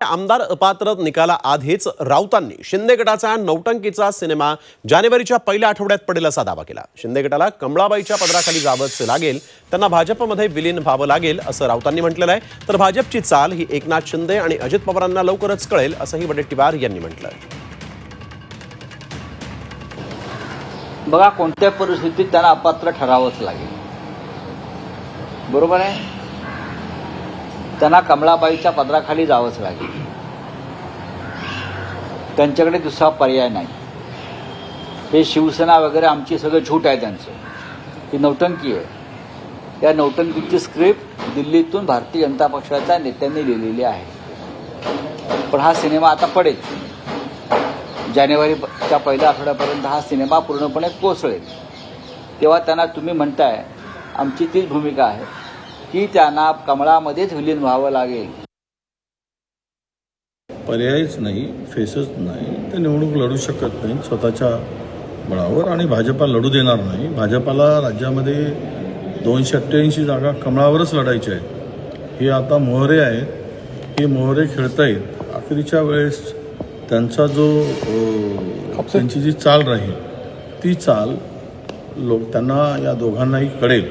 आमदार अपात्र निकालाआधीच राऊतांनी शिंदे गटाचा नौटंकीचा सिनेमा जानेवारीच्या पहिल्या आठवड्यात पडेल असा दावा केला. शिंदे गटाला कमळाबाईच्या पदराखाली जावंच लागेल त्यांना भाजपमध्ये विलीन व्हावं लागेल असं राऊतांनी म्हटलेलं आहे. तर भाजपची चाल ही एकनाथ शिंदे आणि अजित पवारांना लवकरच कळेल असंही वडेट्टीवार यांनी म्हटलं बघा कोणत्या परिस्थितीत त्यांना अपात्र ठरावंच लागेल. बरोबर आहे? त्यांना कमळाबाईच्या पदराखाली जावंच लागेल. त्यांच्याकडे दुसरा पर्याय नाही. हे शिवसेना वगैरे आमची सगळं झूट आहे त्यांचं. ही नौटंकी आहे. या नौटंकीची स्क्रिप्ट दिल्लीतून भारतीय जनता पक्षाच्या नेत्यांनी लिहिलेली आहे. पण हा सिनेमा आता पडेल. जानेवारीच्या पहिल्या आठवड्यापर्यंत हा सिनेमा पूर्णपणे कोसळेल. तेव्हा त्यांना तुम्ही म्हणताय आमची तीच भूमिका आहे. की त्यांना कमळामध्येच विलीन व्हावं लागेल. पर्यायच नाही फेसच नाही ते निवडणूक लढू शकत नाहीत स्वतःच्या बळावर आणि भाजपा लढू देणार नाही. भाजपाला राज्यामध्ये दोनशे अठ्ठ्याऐंशी जागा कमळावरच लढायच्या आहेत. हे आता मोहरे आहेत. हे मोहरे खेळतायत. अखेरीच्या वेळेस त्यांचा जो त्यांची जी चाल राहील ती चाल लोक त्यांना या दोघांनाही कळेल.